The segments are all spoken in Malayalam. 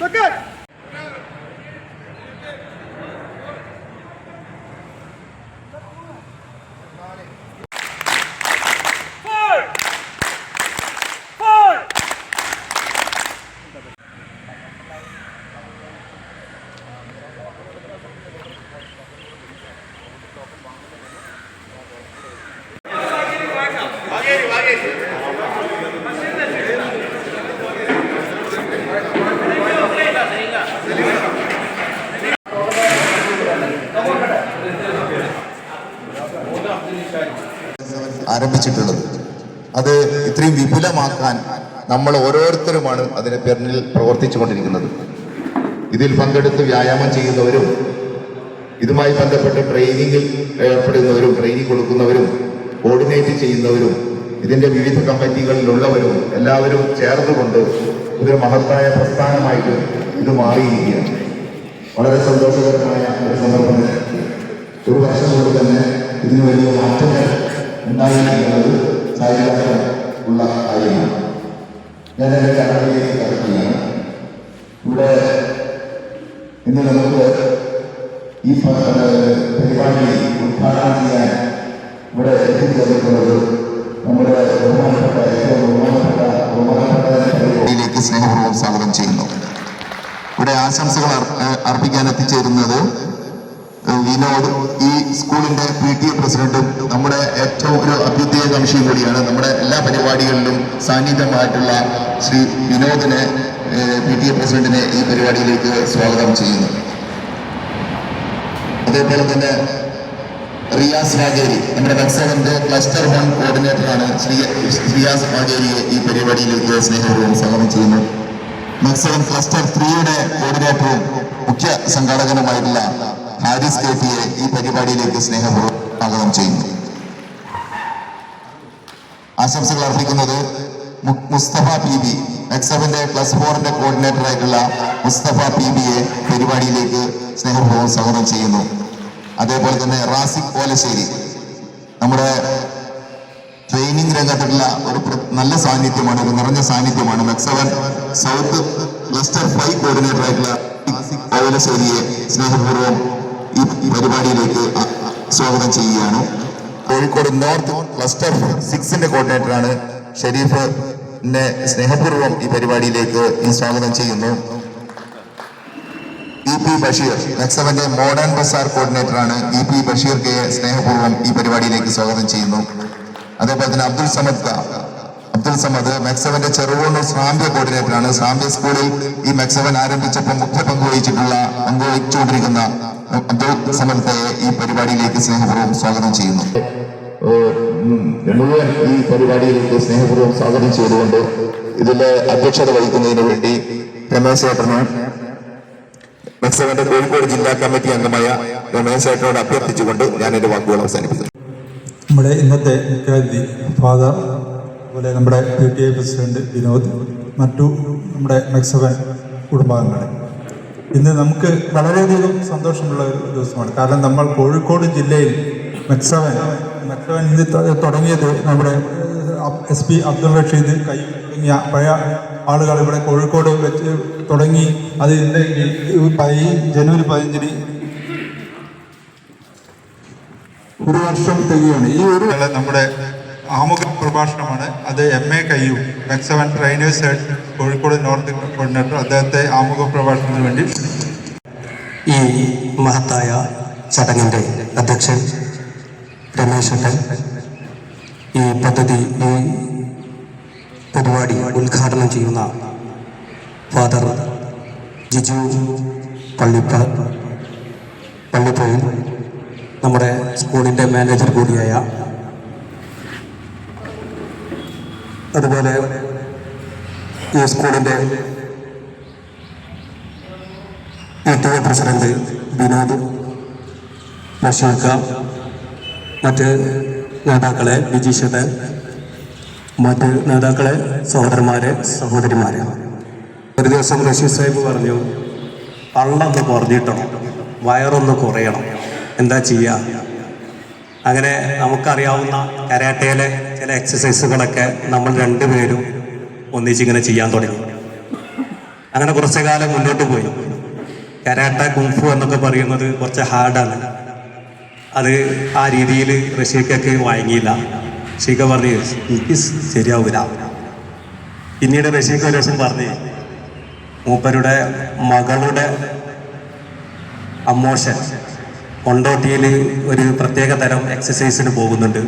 Look good. ആരംഭിച്ചിട്ടുള്ളത്. അത് ഇത്രയും വിപുലമാക്കാൻ നമ്മൾ ഓരോരുത്തരുമാണ് അതിന് പിന്നിൽ പ്രവർത്തിച്ചു കൊണ്ടിരിക്കുന്നത് ഇതിൽ പങ്കെടുത്ത് വ്യായാമം ചെയ്യുന്നവരും ഇതുമായി ബന്ധപ്പെട്ട് ട്രെയിനിങ്ങിൽ ഏർപ്പെടുന്നവരും ട്രെയിനിങ് കൊടുക്കുന്നവരും കോർഡിനേറ്റ് ചെയ്യുന്നവരും ഇതിന്റെ വിവിധ കമ്മിറ്റികളിലുള്ളവരും എല്ലാവരും ചേർന്നുകൊണ്ട് ഇതൊരു മഹത്തായ പ്രസ്ഥാനമായിട്ട് ഇത് മാറിയിരിക്കുകയാണ്. വളരെ സന്തോഷകരമായ ഒരു സന്ദർഭം. ഒരു വർഷം കൊണ്ട് തന്നെ ഇതിന് വലിയ മാറ്റങ്ങൾ ഉണ്ടായിരിക്കുന്നത് ചാരിതാർത്ഥ്യം ഉള്ള കാര്യമാണ്. ഞാൻ എന്റെ ചടങ്ങിലേക്ക് കടക്കുകയാണ്. ഇവിടെ ഇന്ന് നമുക്ക് ഈ പരിപാടി ഉദ്ഘാടനം ചെയ്യാൻ ഇവിടെ എത്തിച്ചേർന്നിട്ടുള്ളത് നമ്മുടെ ബഹുമാനപ്പെട്ട ഏറ്റവും ബഹുമാനപ്പെട്ട ബഹുമാനപ്പെട്ട സ്നേഹപൂർവം സ്വാഗതം ചെയ്യുന്നു. ഇവിടെ ആശംസകൾ അർപ്പിക്കാൻ എത്തിച്ചേരുന്നത് വിനോദ് ഈ സ്കൂളിന്റെ പി ടി എ പ്രസിഡന്റും നമ്മുടെ ഏറ്റവും ഒരു അഭ്യുദയ കമ്മിഷൻ കൂടിയാണ് നമ്മുടെ എല്ലാ പരിപാടികളിലും സാന്നിധ്യമായിട്ടുള്ള ശ്രീ വിനോദിനെ പി ടി എ പ്രസിഡന്റിനെ ഈ പരിപാടിയിലേക്ക് സ്വാഗതം ചെയ്യുന്നു. അതേപോലെ തന്നെ റിയാസ് വാഗേരി നമ്മുടെ നക്സലിന്റെ ക്ലസ്റ്റർ വൺ കോർഡിനേറ്ററാണ് ശ്രീ റിയാസ് വാഗേരിയെ ഈ പരിപാടിയിലേക്ക് സ്നേഹപൂർവം സ്വാഗതം ചെയ്യുന്നു. നക്സലൻ ക്ലസ്റ്റർ ത്രീയുടെ കോർഡിനേറ്ററും മുഖ്യ സംഘാടകനുമായിട്ടുള്ള ഹാരിസ് കെ ഈ പരിപാടിയിലേക്ക് സ്നേഹപൂർവം സ്വാഗതം ചെയ്യുന്നു. ആശംസകൾ അർപ്പിക്കുന്നത് മുസ്തഫ പി ബി എക്സവന്റെ പ്ലസ് ഫോറിന്റെ കോർഡിനേറ്റർ ആയിട്ടുള്ള മുസ്തഫ പി ബിയെ പരിപാടിയിലേക്ക് സ്നേഹപൂർവം സ്വാഗതം ചെയ്യുന്നു. അതേപോലെ തന്നെ റാസിക് ഓലശ്ശേരി നമ്മുടെ ട്രെയിനിങ് രംഗത്തുള്ള ഒരു നല്ല സാന്നിധ്യമാണ് ഒരു നിറഞ്ഞ സാന്നിധ്യമാണ് MEC seven south cluster five coordinator ആയിട്ടുള്ള ഓലശ്ശേരിയെ സ്നേഹപൂർവം ഈ പരിപാടിയിലേക്ക് സ്വാഗതം ചെയ്യുകയാണ്. കോഴിക്കോട് നോർത്ത് ക്ലസ്റ്റർ സിക്സിന്റെ കോർഡിനേറ്ററാണ് ഷെരീഫ് നെ സ്നേഹപൂർവം ഈ പരിപാടിയിലേക്ക് ഈ സ്വാഗതം ചെയ്യുന്നു. ഇ പി ബഷീർ നക്സവന്റെ മോഡേൺ ബസാർ കോർഡിനേറ്ററാണ് ഇ പി ബഷീർ കെ സ്നേഹപൂർവം ഈ പരിപാടിയിലേക്ക് സ്വാഗതം ചെയ്യുന്നു. അതേപോലെ തന്നെ അബ്ദുൽ സമദ് അബ്ദുൽ സമദ് മെക്സവന്റെ ചെറുവണ്ണൂർ സാമ്പ്യ കോർഡിനേറ്ററാണ് സാമ്പ്യ സ്കൂളിൽ ഈ മെക്സവൻ ആരംഭിച്ചപ്പോൾ മുഖ്യ പങ്കുവഹിച്ചിട്ടുള്ള പങ്കുവഹിച്ചുകൊണ്ടിരിക്കുന്ന അബ്ദുൽ സമദത്തെ ഈ പരിപാടിയിലേക്ക് സ്നേഹപൂർവം സ്വാഗതം ചെയ്യുന്നു. മുഴുവൻ ഈ പരിപാടിയിലേക്ക് സ്നേഹപൂർവം സ്വാഗതം ചെയ്തുകൊണ്ട് ഇതിന്റെ അധ്യക്ഷത വഹിക്കുന്നതിന് വേണ്ടി രമേശ് ചേട്ടന് മെക്സവന്റെ കോഴിക്കോട് ജില്ലാ കമ്മിറ്റി അംഗമായ രമേശ് ചേട്ടനോട് അഭ്യർത്ഥിച്ചുകൊണ്ട് ഞാൻ എന്റെ വാക്കുകൾ അവസാനിപ്പിക്കുന്നു. നമ്മുടെ ഇന്നത്തെ മുഖ്യാതിഥി ഫാദർ അതുപോലെ നമ്മുടെ U T I president Vinod മറ്റു നമ്മുടെ മെക്സവൻ കുടുംബാംഗങ്ങൾ ഇന്ന് നമുക്ക് വളരെയധികം സന്തോഷമുള്ള ഒരു ദിവസമാണ്. കാരണം നമ്മൾ കോഴിക്കോട് ജില്ലയിൽ മെക്സവൻ മെക്സവൻ ഇന്ന് തുടങ്ങിയത് നമ്മുടെ എസ് പി അബ്ദുൾ റഷീദ് കൈ തുടങ്ങിയ പഴയ ആളുകൾ ഇവിടെ കോഴിക്കോട് വെച്ച് തുടങ്ങി. അത് ഇന്ന് പതി ജനുവരി പതിനഞ്ചിന് ഒരു വർഷം തികയാണ്. ഈ ഒരു നമ്മുടെ ആമുഖ പ്രഭാഷണമാണ്. അത് M. A. കയ്യു മെക്സവൻ trainers head Kozhikode north coordinator അദ്ദേഹത്തെ ആമുഖ പ്രഭാഷണത്തിന് വേണ്ടി ഈ മഹത്തായ ചടങ്ങിന്റെ അധ്യക്ഷൻ രമേശ് അട്ടൻ ഈ പദ്ധതി ഈ പരിപാടി ഉദ്ഘാടനം ചെയ്യുന്ന ഫാദർ ജിജു പള്ളിപ്പ പള്ളിപ്പയിൽ നമ്മുടെ സ്കൂളിന്റെ മാനേജർ കൂടിയായ അതുപോലെ ഈ സ്കൂളിന്റെ ഏറ്റവും പ്രസിഡന്റ് വിനോദ് അശോക മറ്റ് നേതാക്കളെ ബിജീഷത്തെ മറ്റ് നേതാക്കളെ സഹോദരന്മാരെ സഹോദരിമാരെ. ഒരു ദിവസം റഷീദ് സാഹിബ് പറഞ്ഞു പള്ളൊന്ന് കുറഞ്ഞിട്ടണം വയറൊന്ന് കുറയണം. എന്താ ചെയ്യുക അങ്ങനെ നമുക്കറിയാവുന്ന കരാട്ടയിലെ ചില എക്സസൈസുകളൊക്കെ നമ്മൾ രണ്ടുപേരും ഒന്നിച്ചിങ്ങനെ ചെയ്യാൻ തുടങ്ങി. അങ്ങനെ കുറച്ചു കാലം മുന്നോട്ട് പോയി. കരാട്ട കുംഫു എന്നൊക്കെ പറയുന്നത് കുറച്ച് ഹാർഡാണ്. അത് ആ രീതിയിൽ ഋഷിക്കൊക്കെ വാങ്ങിയില്ല. ഷീക്ക പറഞ്ഞു എനിക്ക് ശരിയാവില്ല പിന്നീട് ഋഷിക്ക് ഒരു ദിവസം പറഞ്ഞ് മൂപ്പരുടെ മകളുടെ അമ്മോഷൻ കൊണ്ടോട്ടിയിൽ ഒരു പ്രത്യേക തരം എക്സസൈസിന് പോകുന്നുണ്ട്.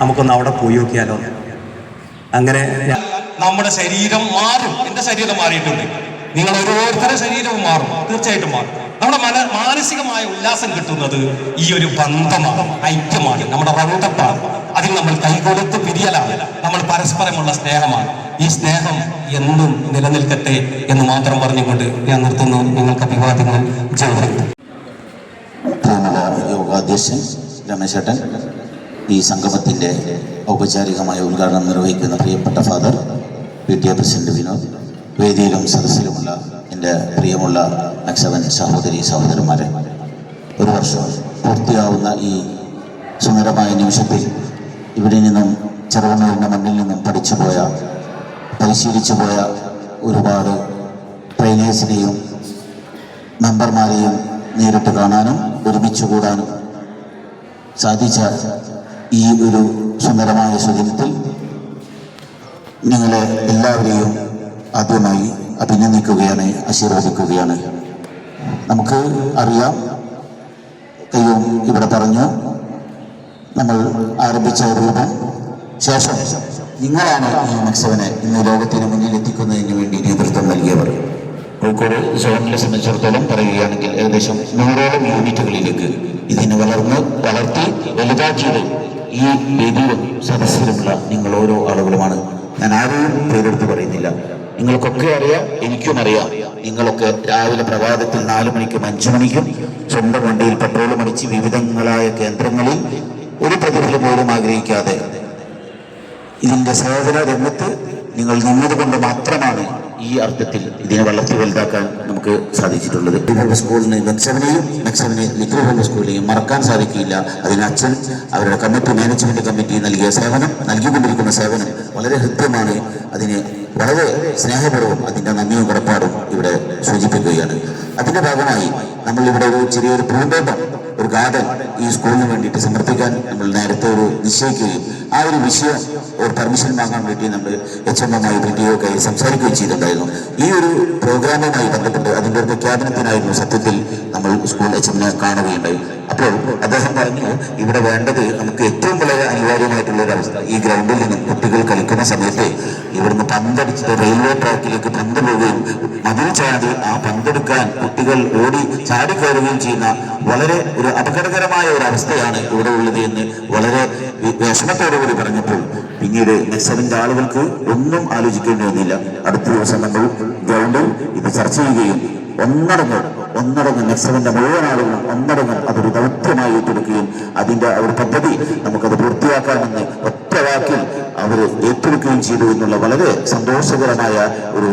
നമുക്കൊന്ന് അവിടെ പോയി നോക്കിയാലോ? അങ്ങനെ നമ്മുടെ ശരീരം മാറും. എന്റെ ശരീരം മാറിയിട്ടുണ്ട്. നിങ്ങൾ ഓരോരുത്തരുടെ ശരീരവും മാറും. തീർച്ചയായിട്ടും മാറും. നമ്മുടെ മന മാനസികമായ ഉല്ലാസം കിട്ടുന്നത് ഈ ഒരു ബന്ധമാണ് ഐക്യമാണ് നമ്മുടെ റൗണ്ടപ്പാണ് അതിൽ നമ്മൾ കൈകൊടുത്ത് പിരിയലാണ്. നമ്മൾ പരസ്പരമുള്ള സ്നേഹമാണ്. ഈ സ്നേഹം എന്നും നിലനിൽക്കട്ടെ എന്ന് മാത്രം പറഞ്ഞുകൊണ്ട് ഞാൻ നിർത്തുന്നു. നിങ്ങൾക്ക് അഭിവാദ്യങ്ങൾ ജയ് യോഗാധ്യക്ഷൻ രമേശേട്ടൻ ഈ സംഗമത്തിന്റെ ഔപചാരികമായ ഉദ്ഘാടനം നിർവഹിക്കുന്ന പ്രിയപ്പെട്ട father P T A president Vinod വേദിയിലും സദസ്സിലുമുള്ള എന്റെ പ്രിയമുള്ള നക്സവൻ സഹോദരി സഹോദരന്മാരെ ഒരു വർഷം പൂർത്തിയാവുന്ന ഈ സുന്ദരമായ നിമിഷത്തിൽ ഇവിടെ നിന്നും ചെറുവണ്ണൂരിന്റെ മണ്ണിൽ നിന്നും പഠിച്ചു പോയ പരിശീലിച്ചു പോയ ഒരുപാട് ട്രെയിനേഴ്സിനെയും മെമ്പർമാരെയും നേരിട്ട് കാണാനും ഒരുമിച്ച് കൂടാനും സാധിച്ച ഈ ഒരു സുന്ദരമായ സുദിനത്തിൽ നിങ്ങളെ എല്ലാവരെയും ആദ്യമായി അഭിനന്ദിക്കുകയാണ് ആശീർവദിക്കുകയാണ്. നമുക്ക് അറിയാം കയ്യും ഇവിടെ പറഞ്ഞു നമ്മൾ ആരംഭിച്ച രൂപം ശേഷം നിങ്ങളാണ് ഈ മത്സവനെ ഇന്ന് ലോകത്തിന് മുന്നിൽ എത്തിക്കുന്നതിന് വേണ്ടി നേതൃത്വം നൽകിയവർ. കോഴിക്കോട് സോണിനെ സംബന്ധിച്ചിടത്തോളം പറയുകയാണെങ്കിൽ ഏകദേശം നൂറോളം യൂണിറ്റുകളിലേക്ക് ഇതിനെ വളർന്ന് വളർത്തി വലുതാക്കിയത് ഈ വേദിയിലും സദസ്സിലുമുള്ള നിങ്ങൾ ഓരോ ആളുകളുമാണ്. ഞാൻ ആരെയും പേരെടുത്ത് പറയുന്നില്ല. നിങ്ങൾക്കൊക്കെ അറിയാം എനിക്കും അറിയാം. നിങ്ങളൊക്കെ രാവിലെ പ്രഭാതത്തിൽ നാലു മണിക്കും അഞ്ചു മണിക്കും സ്വന്തം വണ്ടിയിൽ പെട്രോളും അടിച്ച് വിവിധങ്ങളായ കേന്ദ്രങ്ങളിൽ ഒരു പ്രതിഫലം പോലും ആഗ്രഹിക്കാതെ ഇതിന്റെ സേവന രംഗത്ത് നിങ്ങൾ നിന്നത് കൊണ്ട് മാത്രമാണ് ഈ അർത്ഥത്തിൽ ഇതിനെ വളർത്തി വലുതാക്കാൻ നമുക്ക് സാധിച്ചിട്ടുള്ളത്. സ്കൂളിന് മെക്സവനെയും മെക്സവനെ ലിക്വിഡ് സ്കൂളിനെയും മറക്കാൻ സാധിക്കില്ല. അതിന് അച്ഛൻ അവരുടെ കമ്മിറ്റി മാനേജ്മെന്റ് കമ്മിറ്റി നൽകിയ സേവനം നൽകിക്കൊണ്ടിരിക്കുന്ന സേവനം വളരെ ഹൃദ്യമാണ്. അതിന് വളരെ സ്നേഹപൂർവം അതിന്റെ നന്ദിയും കടപ്പാടും ഇവിടെ സൂചിപ്പിക്കുകയാണ്. അതിന്റെ ഭാഗമായി നമ്മൾ ഇവിടെ ഒരു ചെറിയൊരു പൂന്തോട്ടം ഒരു ഗാർഡൻ ഈ സ്കൂളിന് വേണ്ടിയിട്ട് സമർപ്പിക്കാൻ നമ്മൾ നേരത്തെ ഒരു നിശ്ചയിക്കുകയും ആ ഒരു വിഷയം ഒരു പെർമിഷൻ വാങ്ങാൻ വേണ്ടി നമ്മൾ എച്ച് എം എമ്മായി ബി ഒക്കെ സംസാരിക്കുകയും ചെയ്തിട്ടുണ്ടായിരുന്നു. ഈ ഒരു പ്രോഗ്രാമുമായി ബന്ധപ്പെട്ട് അതിന്റെ ഒരു പ്രഖ്യാപനത്തിനായിരുന്നു സത്യത്തിൽ നമ്മൾ സ്കൂൾ എച്ച് എമ്മിനെ കാണുകയുണ്ടായി. അപ്പോൾ അദ്ദേഹം പറഞ്ഞു ഇവിടെ വേണ്ടത് നമുക്ക് ഏറ്റവും വളരെ അനിവാര്യമായിട്ടുള്ള ഒരു അവസ്ഥ. ഈ ഗ്രൗണ്ടിൽ നിന്നും കുട്ടികൾ കളിക്കുന്ന സമയത്ത് ഇവിടുന്ന് പന്തടിച്ചിട്ട് റെയിൽവേ ട്രാക്കിലേക്ക് പന്ത് പോവുകയും മതിൽ ചാടി ആ പന്തെടുക്കാൻ കുട്ടികൾ ഓടി ചാടിക്കയറുകയും ചെയ്യുന്ന വളരെ ഒരു അപകടകരമായ ഒരു അവസ്ഥയാണ് ഇവിടെ ഉള്ളത് എന്ന് വളരെ വിഷമത്തോടുകൂടി പറഞ്ഞപ്പോൾ പിന്നീട് നെക്സലിന്റെ ആളുകൾക്ക് ഒന്നും ആലോചിക്കേണ്ടി വന്നില്ല. അടുത്ത ദിവസം നമ്മൾ ഗ്രൗണ്ടിൽ ഇത് ചർച്ച ചെയ്യുകയും ഒന്നടങ്കം ഒന്നടങ്കം നെക്സലിന്റെ മുഴുവൻ ആളുകളും ഒന്നടങ്ങ് അതൊരു ദൗത്യമായി ഏറ്റെടുക്കുകയും അതിന്റെ ഒരു പദ്ധതി നമുക്കത് പൂർത്തിയാക്കാമെന്ന് വാക്കിൽ അവർ ഏറ്റെടുക്കുകയും ചെയ്തു എന്നുള്ള വളരെ സന്തോഷകരമായ ഒരു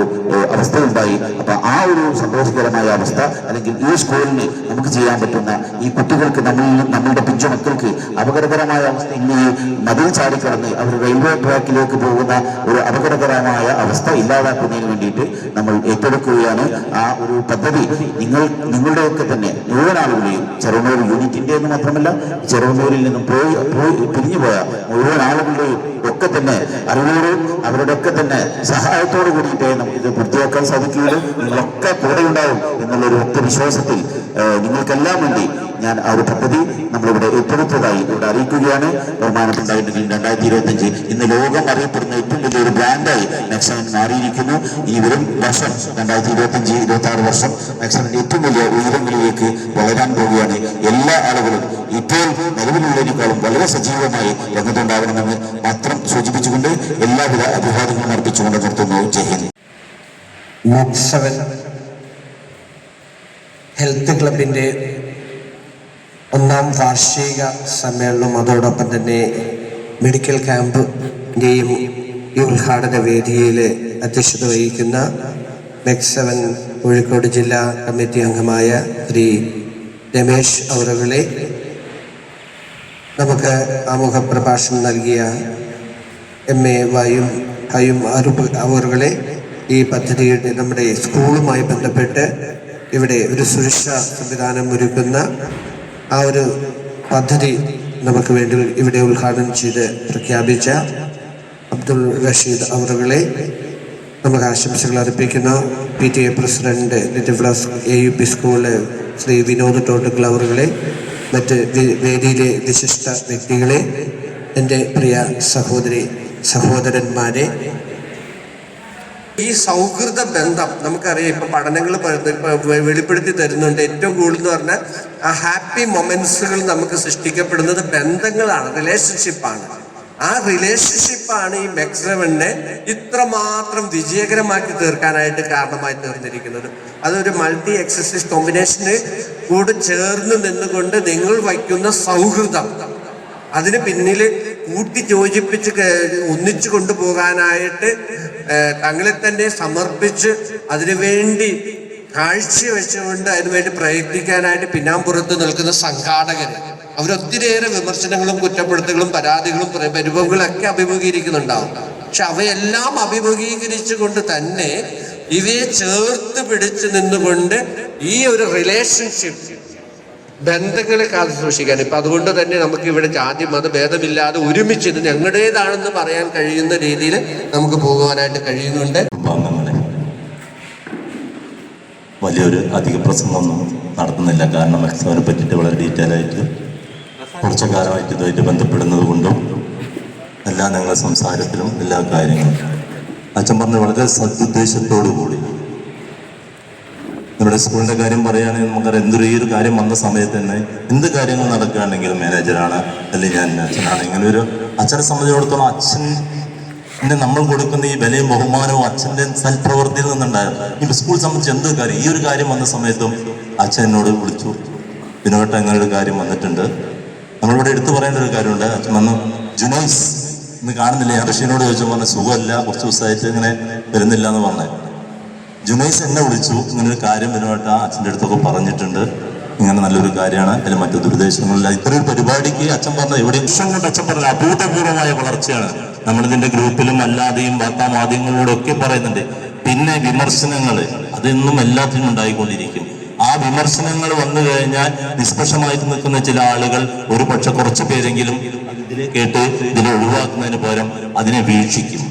അവസ്ഥ ഉണ്ടായി അപ്പൊ ആ ഒരു സന്തോഷകരമായ അവസ്ഥ അല്ലെങ്കിൽ ഈ സ്കൂളിന് നമുക്ക് ചെയ്യാൻ പറ്റുന്ന ഈ കുട്ടികൾക്ക് നമ്മൾ നമ്മളുടെ പിഞ്ചു മക്കൾക്ക് അപകടകരമായ അവസ്ഥ ഇന്ന് ഈ മതിൽ ചാടിക്കടന്ന് അവർ റെയിൽവേ ട്രാക്കിലേക്ക് പോകുന്ന ഒരു അപകടകരമായ അവസ്ഥ ഇല്ലാതാക്കുന്നതിന് വേണ്ടിയിട്ട് നമ്മൾ ഏറ്റെടുക്കുകയാണ്. ആ ഒരു പദ്ധതി നിങ്ങൾ നിങ്ങളുടെയൊക്കെ തന്നെ മുഴുവൻ ആളുകളെയും ചെറുനൂർ യൂണിറ്റിന്റെ എന്ന് മാത്രമല്ല ചെറുനൂരിൽ നിന്നും പോയി പോയി പിരിഞ്ഞു പോയ മുഴുവൻ ആളുകളുടെയും ഒക്കെ തന്നെ അറിവോടും അവരുടെ ഒക്കെ തന്നെ സഹായത്തോടു കൂടിയിട്ടേ നമുക്ക് ഇത് പൂർത്തിയാക്കാൻ സാധിക്കുകയുള്ളൂ. നിങ്ങളൊക്കെ കൂടെ ഉണ്ടാവും എന്നുള്ള ഒരു ഒറ്റ വിശ്വാസത്തിൽ നിങ്ങൾക്കെല്ലാം വേണ്ടി ഞാൻ ആ ഒരു പദ്ധതി നമ്മളിവിടെ ഏറ്റെടുത്തതായി ഇവിടെ അറിയിക്കുകയാണ്. ബഹുമാനമുണ്ടായിട്ടുണ്ടെങ്കിൽ രണ്ടായിരത്തി ഇരുപത്തി അഞ്ച് ഇന്ന് ലോകം അറിയപ്പെടുന്ന ഏറ്റവും വലിയൊരു ബ്രാൻഡായി നെക്സൺ മാറിയിരിക്കുന്നു. ഈ വരും വർഷം രണ്ടായിരത്തി ഇരുപത്തി അഞ്ച് ഇരുപത്തി ആറ് വർഷം നെക്സണിന്റെ ഏറ്റവും വലിയ ഉയരങ്ങളിലേക്ക് വളരാൻ പോവുകയാണ് എല്ലാ ആളുകളും. ഇപ്പോൾ നിലവിലുള്ളതിനേക്കാളും വളരെ സജീവമായി രംഗത്തുണ്ടാകണമെന്ന് മാത്രം സൂചിപ്പിച്ചുകൊണ്ട് എല്ലാവിധ അഭിവാദങ്ങളും അർപ്പിച്ചുകൊണ്ട് നിർത്തുന്നു. ജയ് ഹിന്ദ്. സെവൻ ഹെൽത്ത് ക്ലബിന്റെ ഒന്നാം വാർഷിക സമ്മേളനം അതോടൊപ്പം തന്നെ മെഡിക്കൽ ക്യാമ്പിന്റെയും ഈ ഉദ്ഘാടന വേദിയിൽ അധ്യക്ഷത വഹിക്കുന്ന മെക്സവൻ കോഴിക്കോട് ജില്ലാ കമ്മിറ്റി അംഗമായ ശ്രീ രമേശ് അവറുകളെ നമുക്ക് ആമുഖ പ്രഭാഷണം നൽകിയ എം എ വായും ഹയും അവറുകളെ ഈ പദ്ധതിയുടെ നമ്മുടെ സ്കൂളുമായി ബന്ധപ്പെട്ട് ഇവിടെ ഒരു സുരക്ഷാ സംവിധാനം ഒരുക്കുന്ന ആ ഒരു പദ്ധതി നമുക്ക് വേണ്ടി ഇവിടെ ഉദ്ഘാടനം ചെയ്ത് പ്രഖ്യാപിച്ച അബ്ദുൾ റഷീദ് അവറുകളെ നമുക്ക് ആശംസകൾ അർപ്പിക്കുന്ന. P T A president A U P സ്കൂളിലെ ശ്രീ വിനോദ് ടോട്ടുകൾ അവറുകളെ മറ്റ് വേദിയിലെ വിശിഷ്ട വ്യക്തികളെ എന്റെ പ്രിയ സഹോദരി സഹോദരന്മാരെ. ഈ സൗഹൃദ ബന്ധം നമുക്കറിയാം ഇപ്പൊ പഠനങ്ങൾ വെളിപ്പെടുത്തി തരുന്നുണ്ട്. ഏറ്റവും കൂടുതൽ എന്ന് പറഞ്ഞാൽ ആ ഹാപ്പി മൊമെന്റ്സുകൾ നമുക്ക് സൃഷ്ടിക്കപ്പെടുന്നത് ബന്ധങ്ങളാണ് റിലേഷൻഷിപ്പാണ്. ആ റിലേഷൻഷിപ്പാണ് ഈ മെക്സവനെ ഇത്രമാത്രം വിജയകരമാക്കി തീർക്കാനായിട്ട് കാരണമായി തീർന്നിരിക്കുന്നത്. അതൊരു മൾട്ടി എക്സസൈസ് കോമ്പിനേഷന് കൂടെ ചേർന്ന് നിന്നുകൊണ്ട് നിങ്ങൾ വയ്ക്കുന്ന സൗഹൃദം. അതിന് പിന്നിൽ കൂട്ടി യോജിപ്പിച്ച് ഒന്നിച്ചു കൊണ്ടുപോകാനായിട്ട് തങ്ങളെ തന്നെ സമർപ്പിച്ച് അതിനുവേണ്ടി കാഴ്ചവെച്ചുകൊണ്ട് അതിനുവേണ്ടി പ്രയത്നിക്കാനായിട്ട് പിന്നാമ്പുറത്ത് നിൽക്കുന്ന സംഘാടകർ അവരൊത്തിരിയേറെ വിമർശനങ്ങളും കുറ്റപ്പെടുത്തലുകളും പരാതികളും പ്ര- പരിഭവങ്ങളും ഒക്കെ അഭിമുഖീകരിക്കുന്നുണ്ടാവും. പക്ഷെ അവയെല്ലാം അഭിമുഖീകരിച്ചുകൊണ്ട് തന്നെ ഇവയെ ചേർത്ത് പിടിച്ചു നിന്നുകൊണ്ട് ഈ ഒരു റിലേഷൻഷിപ്പ് ബന്ധങ്ങളെ കാത്തു സൂക്ഷിക്കാൻ ഇപ്പൊ അതുകൊണ്ട് തന്നെ നമുക്ക് ഇവിടെ ജാതി മത ഭേദമില്ലാതെ ഒരുമിച്ച് ഇത് ഞങ്ങളുടേതാണെന്ന് പറയാൻ കഴിയുന്ന രീതിയിൽ നമുക്ക് പോകുവാനായിട്ട് കഴിയുന്നുണ്ട്. വലിയൊരു അധിക പ്രസംഗമൊന്നും നടത്തുന്നില്ല. കാരണം എക്സാമിനെ പറ്റിയിട്ട് വളരെ ഡീറ്റെയിൽ ആയിട്ട് കുറച്ചു കാലമായിട്ട് ഇതുമായിട്ട് ബന്ധപ്പെടുന്നത് കൊണ്ടും എല്ലാ ഞങ്ങളുടെ സംസാരത്തിലും എല്ലാ കാര്യങ്ങളും. അച്ഛൻ പറഞ്ഞ വളരെ സദുദ്ദേശത്തോടു കൂടി. നമ്മുടെ സ്കൂളിന്റെ കാര്യം പറയുകയാണെങ്കിൽ നമുക്കറിയാം എന്തൊരു ഈ ഒരു കാര്യം വന്ന സമയത്ത് തന്നെ എന്ത് കാര്യങ്ങൾ നടക്കുകയാണെങ്കിലും മാനേജറാണ് അല്ലെങ്കിൽ ഞാൻ അച്ഛനാണ്. ഇങ്ങനെ ഒരു അച്ഛനെ സംബന്ധിച്ചിടത്തോളം അച്ഛൻ പിന്നെ നമ്മൾ കൊടുക്കുന്ന ഈ വിലയും ബഹുമാനവും അച്ഛന്റെ സൽപ്രവൃത്തിയിൽ നിന്നുണ്ടായിരുന്നു. ഇപ്പൊ സ്കൂൾ സംബന്ധിച്ച് എന്ത് കാര്യം? ഈ ഒരു കാര്യം വന്ന സമയത്തും അച്ഛൻ എന്നോട് വിളിച്ചു. വിനോട്ട അങ്ങനെ ഒരു കാര്യം വന്നിട്ടുണ്ട്? നമ്മളിവിടെ എടുത്തു പറയേണ്ട ഒരു കാര്യമുണ്ട്. അച്ഛൻ വന്നു ജുനൈസ് ഇന്ന് കാണുന്നില്ല? ഞാൻ ഋഷിനോട് ചോദിച്ചു പറഞ്ഞു സുഖമല്ല കുറച്ച് ദിവസമായിട്ട് ഇങ്ങനെ വരുന്നില്ല എന്ന് പറഞ്ഞു. ജുനൈസ് എന്നെ വിളിച്ചു ഇങ്ങനെ ഒരു കാര്യം വരുമായിട്ട് ആ അച്ഛന്റെ അടുത്തൊക്കെ പറഞ്ഞിട്ടുണ്ട്. ഇങ്ങനെ നല്ലൊരു കാര്യമാണ് അതിൽ മറ്റു ദുരുദ്ദേശങ്ങളില്ല ഒരു പരിപാടിക്ക് അച്ഛൻ പറഞ്ഞ ഇവിടെ വർഷം കൊണ്ട് അച്ഛൻ പറഞ്ഞ അഭൂതപൂർവമായ വളർച്ചയാണ്. നമ്മളിതിന്റെ ഗ്രൂപ്പിലും അല്ലാതെയും വാർത്താ മാധ്യമങ്ങളിലൂടെ ഒക്കെ പറയുന്നുണ്ട്. പിന്നെ വിമർശനങ്ങൾ അതെന്നും എല്ലാത്തിനും ഉണ്ടായിക്കൊണ്ടിരിക്കും. വിമർശനങ്ങൾ വന്നു കഴിഞ്ഞാൽ നിഷ്പക്ഷമായിട്ട് നിൽക്കുന്ന ചില ആളുകൾ ഒരു പക്ഷെ കുറച്ച് പേരെങ്കിലും ഇതിനെ കേട്ട് ഇതിനെ ഒഴിവാക്കുന്നതിന് പകരം അതിനെ വീക്ഷിക്കും.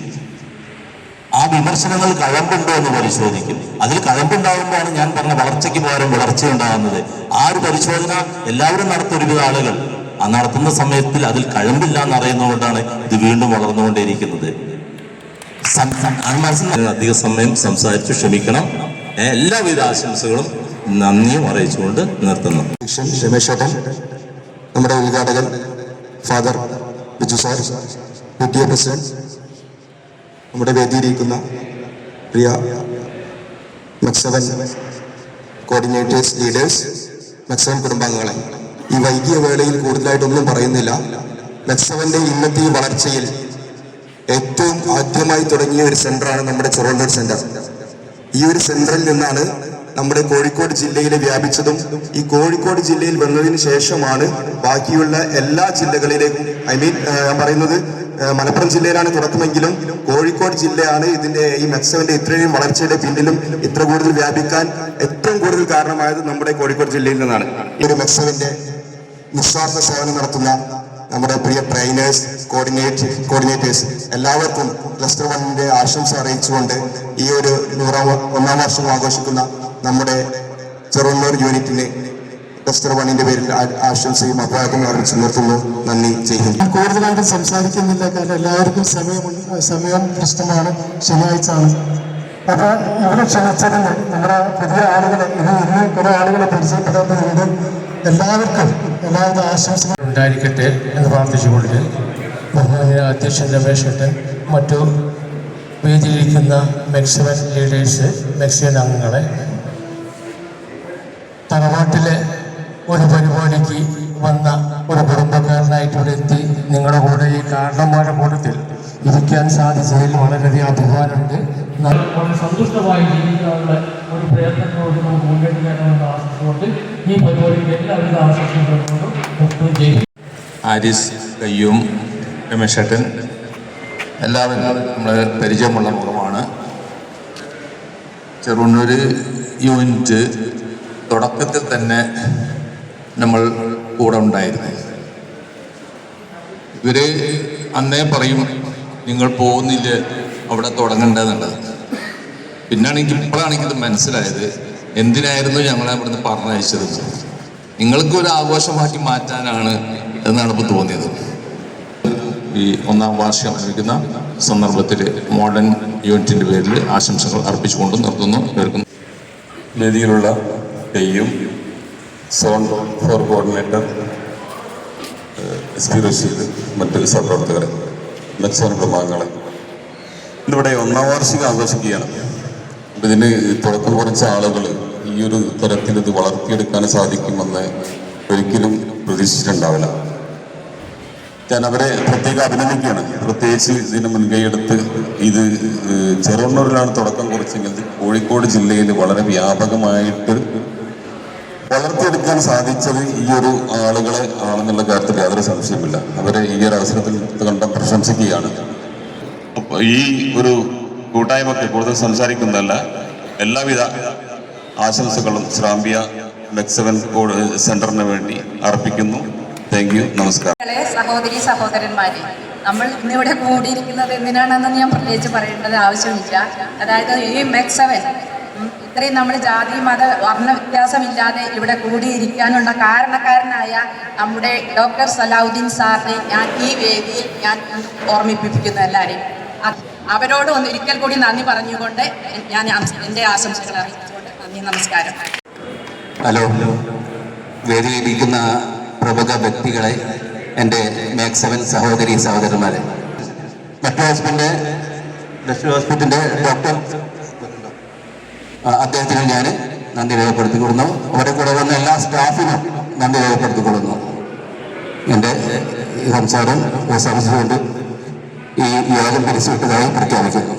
ആ വിമർശനങ്ങൾ കഴമ്പുണ്ടോ എന്ന് പരിശോധിക്കും. അതിൽ കഴമ്പുണ്ടാകുമ്പോഴാണ് ഞാൻ പറഞ്ഞ വളർച്ചയ്ക്ക് പകരം വളർച്ച ഉണ്ടാകുന്നത് ആ ഒരു പരിശോധന എല്ലാവരും നടത്തൊരുവിധ ആളുകൾ. ആ നടത്തുന്ന സമയത്തിൽ അതിൽ കഴമ്പില്ല എന്ന് അറിയുന്നതുകൊണ്ടാണ് ഇത് വീണ്ടും വളർന്നുകൊണ്ടേയിരിക്കുന്നത്. അധിക സമയം സംസാരിച്ചു ക്ഷമിക്കണം. എല്ലാവിധ ആശംസകളും നന്ദിയും അറിയിച്ചുകൊണ്ട് നിർത്തുന്നു. അധ്യക്ഷൻ രമേശ് നമ്മുടെ ഉദ്ഘാടകൻ ഫാദർ ബിജു സാർ പുതിയ പ്രസിഡന്റ് നമ്മുടെ വേദിയിരിക്കുന്ന പ്രിയ മെക്സവൻ കോർഡിനേറ്റേഴ്സ് ലീഡേഴ്സ് മെക്സവൻ കുടുംബാംഗങ്ങളെ. ഈ വൈകിയ വേളയിൽ കൂടുതലായിട്ടൊന്നും പറയുന്നില്ല. മെക്സവന്റെ ഇന്നത്തെ വളർച്ചയിൽ ഏറ്റവും ആദ്യമായി തുടങ്ങിയ ഒരു സെന്ററാണ് നമ്മുടെ ചെറുവണ്ണൂർ സെന്റർ ഈ ഒരു സെന്ററിൽ നിന്നാണ് നമ്മുടെ കോഴിക്കോട് ജില്ലയിൽ വ്യാപിച്ചതും ഈ കോഴിക്കോട് ജില്ലയിൽ വന്നതിന് ശേഷമാണ് ബാക്കിയുള്ള എല്ലാ ജില്ലകളിലേക്കും ഐ മീൻ ഞാൻ പറയുന്നത് മലപ്പുറം ജില്ലയിലാണ് തുടക്കമെങ്കിലും കോഴിക്കോട് ജില്ലയാണ് ഇതിന്റെ ഈ മെക്സവന്റെ ഇത്രയും വളർച്ചയുടെ പിന്നിലും ഇത്ര കൂടുതൽ വ്യാപിക്കാൻ ഏറ്റവും കൂടുതൽ കാരണമായത് നമ്മുടെ കോഴിക്കോട് ജില്ലയിൽ നിന്നാണ്. ഒരു മെക്സവന്റെ നിസ്വാർത്ഥ സേവനം നടത്തുന്ന നമ്മുടെ പ്രിയ ട്രെയിനേഴ്സ് കോർഡിനേറ്റ് കോർഡിനേറ്റേഴ്സ് എല്ലാവർക്കും ക്ലസ്റ്റർ വണ്ണിന്റെ ആശംസ അറിയിച്ചുകൊണ്ട് ഈ ഒരു നൂറാം ഒന്നാം വർഷം ആഘോഷിക്കുന്ന നമ്മുടെ ചെറുന്നൂർ യൂണിറ്റിന് ക്ലസ്റ്റർ വണ്ണിന്റെ പേരിൽ ആശംസയും അഭിവാദ്യങ്ങളും അറിയിച്ച് നിർത്തുന്നു. നന്ദി. ചെയ്യുന്നു ഞാൻ കൂടുതലായിട്ട് സംസാരിക്കുന്നില്ല. കാരണം എല്ലാവർക്കും സമയമുണ്ട്. സമയം പ്രശ്നമാണ്. ശനിയാഴ്ച ആണ് അപ്പോൾ ഇവിടെ ക്ഷണിച്ചതിന് നമ്മുടെ പുതിയ ആളുകളെ ഇത് ഇന്ന് കുറെ ആളുകളെ പരിചയപ്പെടാത്തതുകൊണ്ട് എല്ലാവർക്കും എല്ലാവിധ ആശംസകൾ ഉണ്ടായിരിക്കട്ടെ എന്ന് പ്രാർത്ഥിച്ചുകൊണ്ട് ബഹുമാനിയ അധ്യക്ഷൻ രമേശ് ഏട്ടൻ മറ്റു വേദിയിലിരിക്കുന്ന മെക്സിമൻ ലീഡേഴ്സ് മെക്സിമൻ അംഗങ്ങളെ തറവാട്ടിലെ ഒരു പരിപാടിക്ക് വന്ന ഒരു കുടുംബക്കാരനായിട്ട് ഇവിടെ എത്തി നിങ്ങളുടെ കൂടെ ഈ കാരണന്മാരുടെ കൂട്ടത്തിൽ ഇരിക്കാൻ സാധിച്ചതിൽ വളരെയധികം അഭിമാനമുണ്ട്. സന്തുഷ്ടമായി ജീവിക്കാനുള്ള ഒരു പ്രയത്നങ്ങളോട് നമുക്ക് മുന്നോട്ട് ആശിച്ചുകൊണ്ട് ഈ പരിപാടിയിൽ എല്ലാവരും ജയി ആരിസ് കയ്യൂം രമേശേട്ടൻ എല്ലാവരും നമ്മൾ പരിചയമുള്ള മുഖമാണ് ചെറുണ്ണൂർ യൂണിറ്റ് തുടക്കത്തിൽ തന്നെ നമ്മൾ കൂടെ ഉണ്ടായിരുന്നു. ഇവർ അന്നേ പറയും നിങ്ങൾ പോകുന്നില്ല? അവിടെ തുടങ്ങണ്ടെന്നുള്ളത് പിന്നാണ് എനിക്ക് ഇപ്പോഴാണെങ്കിൽ എനിക്കിത് മനസ്സിലായത് എന്തിനായിരുന്നു ഞങ്ങളെ അവിടുന്ന് പറഞ്ഞയച്ചത്? നിങ്ങൾക്ക് ഒരു ആഘോഷമാക്കി മാറ്റാനാണ് എന്നാണ് ഇപ്പോൾ തോന്നിയത്. ഈ ഒന്നാം വാർഷികം ആരംഭിക്കുന്ന സന്ദർഭത്തിൽ മോഡേൺ യൂണിറ്റിന്റെ പേരിൽ ആശംസകൾ അർപ്പിച്ചുകൊണ്ട് നിർത്തുന്നു കേൾക്കുന്നു. വേദിയിലുള്ള തെയ്യും zone four coordinator S P Rasheed മറ്റ് സഹപ്രവർത്തകരെ മെക്സോൺ കുടുംബാംഗങ്ങളെ ഇന്നിവിടെ ഒന്നാം വാർഷികം ആഘോഷിക്കുകയാണ്. ഇതിന് തുടക്കം കുറച്ച ആളുകൾ ഈ ഒരു തരത്തിൽ ഇത് വളർത്തിയെടുക്കാൻ സാധിക്കുമെന്ന് ഒരിക്കലും പ്രതീക്ഷിച്ചിട്ടുണ്ടാവില്ല. ഞാൻ അവരെ പ്രത്യേകം അഭിനന്ദിക്കുകയാണ്. പ്രത്യേകിച്ച് ഇതിന് മുൻകൈയെടുത്ത് ഇത് ചെറുണ്ണൂരിലാണ് തുടക്കം കുറിച്ചെങ്കിൽ കോഴിക്കോട് ജില്ലയിൽ വളരെ വ്യാപകമായിട്ട് വളർത്തിയെടുക്കാൻ സാധിച്ചത് ഈ ഒരു ആളുകളെ ആണെന്നുള്ള കാര്യത്തിൽ യാതൊരു സംശയമില്ല അവരെ ഈ ഒരു അവസരത്തിൽ കണ്ട പ്രശംസിക്കുകയാണ്. ഈ ഒരു കൂട്ടായ്മക്ക് കൂടുതൽ സംസാരിക്കുന്നതല്ല എല്ലാവിധ ആശംസകളും ശ്രാമ്പിയ മെക്സവൻ സെന്ററിന് വേണ്ടി അർപ്പിക്കുന്നു. താങ്ക് യു നമസ്കാരം. സഹോദരി സഹോദരന്മാരെ നമ്മൾ ഇന്നിവിടെ കൂടിയിരിക്കുന്നത് എന്തിനാണെന്ന് ഞാൻ പ്രത്യേകിച്ച് പറയേണ്ടത് ആവശ്യമില്ല. അതായത് ഈ മെക്സവൻ ഇത്രയും നമ്മൾ ജാതി മത വർണ വ്യത്യാസമില്ലാതെ ഇവിടെ കൂടിയിരിക്കാനുള്ള കാരണക്കാരനായ നമ്മുടെ ഡോക്ടർ സലാഹുദ്ദീൻ സാറിനെ ഞാൻ ഈ വേദിയിൽ ഞാൻ ഓർമ്മിപ്പിക്കുന്നു എല്ലാവരെയും അവരോട് ഒന്ന് ഒരിക്കൽ കൂടി നന്ദി പറഞ്ഞുകൊണ്ട് ഞാൻ എന്റെ ആശംസകൾ അറിയിച്ചുകൊണ്ട് നന്ദി നമസ്കാരം. ഹലോ. വേദിയിലിരിക്കുന്ന പ്രമുഖ വ്യക്തികളെ എന്റെ മാക്സവൻ സഹോദരി സഹോദരന്മാരെ. മറ്റു ഹോസ്പിറ്റലിന്റെ ഡോക്ടർ അദ്ദേഹത്തിന് ഞാൻ നന്ദി രേഖപ്പെടുത്തിക്കൊള്ളുന്നു. അവരുടെ കൂടെ വന്ന എല്ലാ സ്റ്റാഫിനും നന്ദി രേഖപ്പെടുത്തിക്കൊള്ളുന്നു. എന്റെ സംസാരം അവസാനിച്ചുകൊണ്ട് ഈ യോഗം പിരിച്ചുവിട്ടതായി പ്രഖ്യാപിക്കുന്നു.